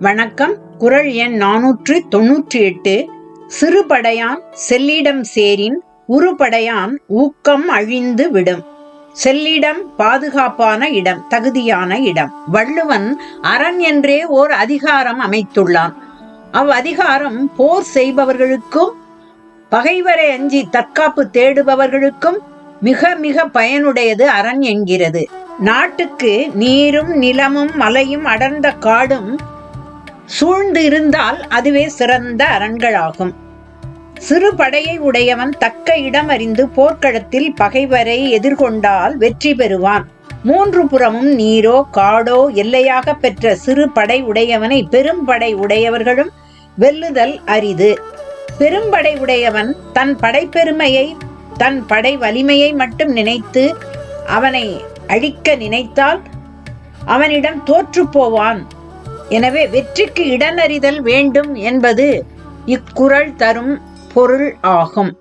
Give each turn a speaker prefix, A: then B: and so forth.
A: வணக்கம். குரல் எண் நானூற்று தொன்னூற்றி எட்டு. சிறுபடையான் செல்லிடம் சேரின் உருபடையான் ஊக்கம் அழிந்து விடும். செல்லிடம் பாதுகாப்பான இடம் தகுதியான இடம். வள்ளுவன் அரண் என்றே ஓர் அதிகாரம் அமைத்துள்ளான். அவ் அதிகாரம் போர் செய்பவர்களுக்கும் பகைவரை அஞ்சி தற்காப்பு தேடுபவர்களுக்கும் மிக மிக பயனுடையது அரண் என்கிறது. நாட்டுக்கு நீரும் நிலமும் மலையும் அடர்ந்த காடும் சூழ்ந்து இருந்தால் அதுவே சிறந்த அரண்களாகும். சிறு படையை உடையவன் தக்க இடம் அறிந்து போர்க்களத்தில் பகைவரை எதிர்கொண்டால் வெற்றி பெறுவான். மூன்று புறமும் நீரோ காடோ எல்லையாக பெற்ற சிறு படை உடையவனை பெரும் படை உடையவர்களும் வெல்லுதல் அரிது. பெரும்படை உடையவன் தன் படைப்பெருமையை தன் படை வலிமையை மட்டும் நினைத்து அவனை அழிக்க நினைத்தால் அவனிடம் தோற்று போவான். எனவே வெற்றிக்கு இடனறிதல் வேண்டும் என்பது இக்குறள் தரும் பொருள் ஆகும்.